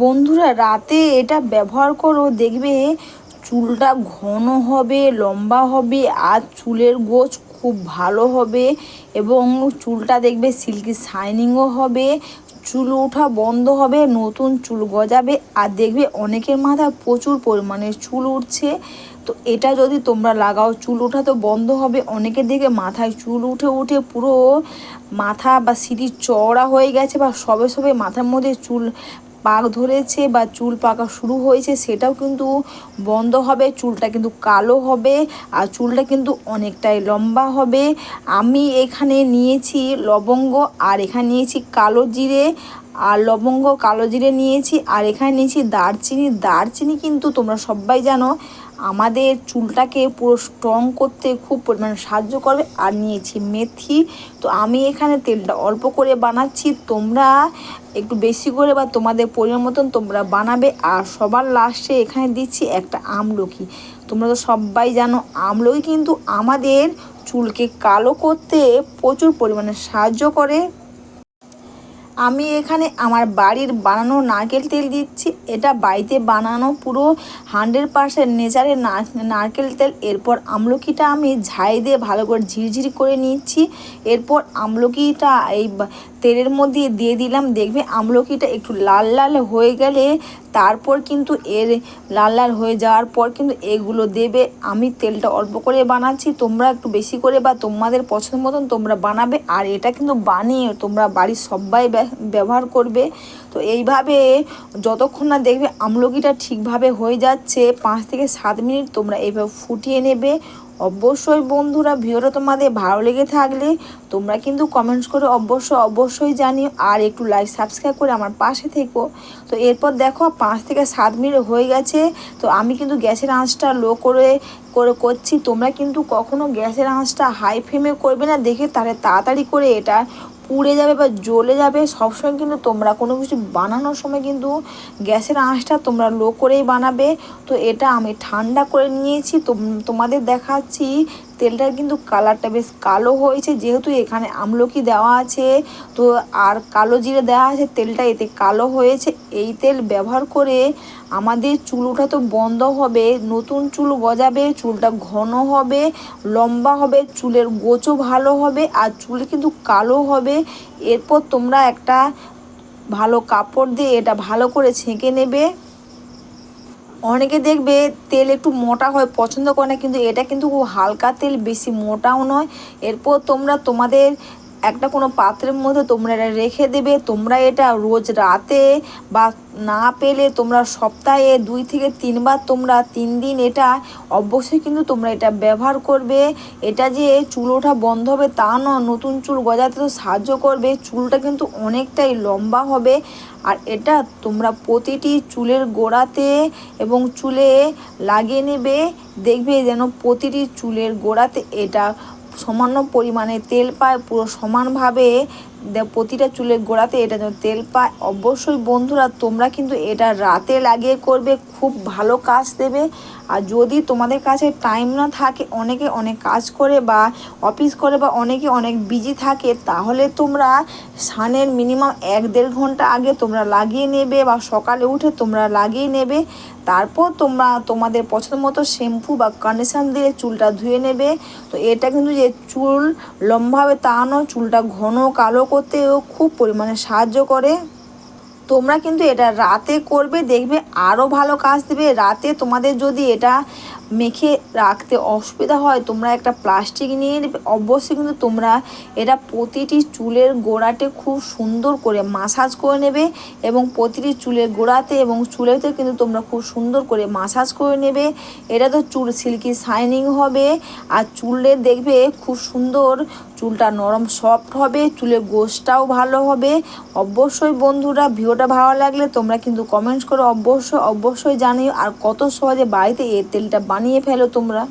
বন্ধুরা, রাতে এটা ব্যবহার করো, দেখবে চুলটা ঘন হবে, লম্বা হবে, আর চুলের গোছ খুব ভালো হবে এবং চুলটা দেখবে সিল্কি শাইনিংও হবে, চুল ওঠা বন্ধ হবে, নতুন চুল গজাবে, আর দেখবে অনেকের মাথায় প্রচুর পরিমাণে চুল উঠছে। তো এটা যদি তোমরা লাগাও, চুল ওঠা তো বন্ধ হবে, অনেকে দেখে মাথায় চুল উঠে উঠে পুরো মাথা বা সিঁড়ি চওড়া হয়ে গেছে বা সবে সবে মাথার মধ্যে চুল পাক ধরেছে বা চুল পাকা শুরু হয়েছে, সেটাও কিন্তু বন্ধ হবে, চুলটা কিন্তু কালো হবে আর চুলটা কিন্তু অনেকটাই লম্বা হবে। আমি এখানে নিয়েছি লবঙ্গ আর এখানে নিয়েছি কালো জিরে আর লবঙ্গ, কালো জিরে নিয়েছি আর এখানে নিয়েছি দারচিনি। দারচিনি কিন্তু তোমরা সবাই জানো আমাদের চুলটাকে পুরো স্ট্রং করতে খুব পরিমাণে সাহায্য করবে আর নিয়েছি মেথি। তো আমি এখানে তেলটা অল্প করে বানাচ্ছি। তোমরা একটু বেশি করে বা তোমাদের পরিমাণ মতন তোমরা বানাবে। আর সবার লাস্টে এখানে দিচ্ছি একটা আমলকি। তোমরা তো সবাই জানো, আমলকি কিন্তু আমাদের চুলকে কালো করতে প্রচুর পরিমাণে সাহায্য করে। আমি এখানে আমার বাড়ির বানানো নারকেল তেল দিচ্ছি। এটা বাড়িতে বানানো পুরো হান্ড্রেড পারসেন্ট নেচারের নারকেল তেল। এরপর আমলকিটা আমি ঝাই দিয়ে ভালো করে ঝিরঝিরি করে নিচ্ছি। এরপর আমলকিটা এই তেলের মধ্যে দিয়ে দিলাম। দেখবে আমলকিটা একটু লাল লাল হয়ে গেলে তারপর কিন্তু এর লাল লাল হয়ে যাওয়ার পর কিন্তু এগুলো দেবে। আমি তেলটা অল্প করে বানাচ্ছি, তোমরা একটু বেশি করে বা তোমাদের পছন্দ মতন তোমরা বানাবে। আর এটা কিন্তু বানিয়ে তোমরা বাড়ির সবাই ব্যবহার করবে। তো এইভাবে যতক্ষণ না দেখবে আমলকিটা ঠিকভাবে হয়ে যাচ্ছে, পাঁচ থেকে সাত মিনিট তোমরা এইভাবে ফুটিয়ে নেবে। অবশ্যই বন্ধুরা ভিডিওটা তোমাদের ভালো লেগে থাকলে তোমরা কিন্তু কমেন্টস করে অবশ্যই অবশ্যই জানিও আর একটু লাইক সাবস্ক্রাইব করে আমার পাশে থেকো। তো এরপর দেখো পাঁচ থেকে সাত মিনিট হয়ে গেছে, তো আমি কিন্তু গ্যাসের আঁচটা লো করে করে করছি। তোমরা কিন্তু কখনো গ্যাসের আঁচটা হাই ফ্লেমে করবে না, দেখে তাহলে তাড়াতাড়ি করে এটা পুড়ে যাবে বা জ্বলে যাবে, সবসময় কিন্তু তোমরা কোনো কিছু বানানোর সময় কিন্তু গ্যাসের আঁশটা তোমরা লো করেই বানাবে। তো এটা আমি ঠান্ডা করে নিয়েছি। তোমাদের দেখাচ্ছি তেলটার কিন্তু কালারটা বেশ কালো হয়েছে, যেহেতু এখানে আমলকি দেওয়া আছে, তো আর কালো জিরে দেওয়া আছে, তেলটা এতে কালো হয়েছে। এই তেল ব্যবহার করে আমাদের চুল ওঠা তো বন্ধ হবে, নতুন চুল গজাবে, চুলটা ঘন হবে, লম্বা হবে, চুলের গোছও ভালো হবে, আর চুল কিন্তু কালো হবে। এরপর তোমরা একটা ভালো কাপড় দিয়ে এটা ভালো করে ছেঁকে নেবে। অনেকে দেখবে তেল একটু মোটা হয়, পছন্দ করে না, কিন্তু এটা কিন্তু খুব হালকা তেল, বেশি মোটাও নয়। এরপর তোমরা তোমাদের একটা কোনো পাত্রের মধ্যে তোমরা এটা রেখে দেবে, তোমরা এটা রোজ রাতে বা না পেলে তোমরা সপ্তাহে দুই থেকে তিনবার তোমরা তিন দিন এটা অবশ্যই কিন্তু তোমরা এটা ব্যবহার করবে। এটা যে চুল ওঠা বন্ধ হবে তা নয়, নতুন চুল গজাতে তো সাহায্য করবে, চুলটা কিন্তু অনেকটাই লম্বা হবে। আর এটা তোমরা প্রতিটি চুলের গোড়াতে এবং চুলে লাগিয়ে নেবে, দেখবে যেন প্রতিটি চুলের গোড়াতে এটা সামান্য পরিমাণে তেল পায় পুরো সমানভাবে প্রতিটা চুলের গোড়াতে এটা যেন তেল পায়। অবশ্যই বন্ধুরা, তোমরা কিন্তু এটা রাতে লাগিয়ে করবে, খুব ভালো কাজ দেবে। আর যদি তোমাদের কাছে টাইম না থাকে, অনেকে অনেক কাজ করে বা অফিস করে বা অনেকে অনেক বিজি থাকে, তাহলে তোমরা সানের মিনিমাম এক দেড় ঘণ্টা আগে তোমরা লাগিয়ে নেবে বা সকালে উঠে তোমরা লাগিয়ে নেবে। তারপর তোমরা তোমাদের পছন্দ মতো শ্যাম্পু বা কন্ডিশন দিয়ে চুলটা ধুয়ে নেবে। তো এটা কিন্তু যে চুল লম্বাভাবে হবে তা চুলটা ঘন কালো করতেও খুব পরিমাণে সাহায্য করে। তোমরা কিন্তু এটা রাতে করবে, দেখবে আরও ভালো কাজ দেবে। রাতে তোমাদের যদি এটা মেখে রাখতে অসুবিধা হয়, তোমরা একটা প্লাস্টিক নিয়ে নেবে। অবশ্যই কিন্তু তোমরা এটা প্রতিটি চুলের গোড়াতে খুব সুন্দর করে মাসাজ করে নেবে এবং প্রতিটি চুলের গোড়াতে এবং চুলেতে কিন্তু তোমরা খুব সুন্দর করে মাসাজ করে নেবে। এটা তো চুল সিল্কি শাইনিং হবে আর চুলের দেখবে খুব সুন্দর চুলটা নরম সফট হবে, চুলের গোসটাও ভালো হবে। অবশ্যই বন্ধুরা ভিডিওটা ভালো লাগলে তোমরা কিন্তু কমেন্টস করে অবশ্যই অবশ্যই জানিও আর কত সহজে বাড়িতে এই তেলটা বানিয়ে ফেলো তোমরা।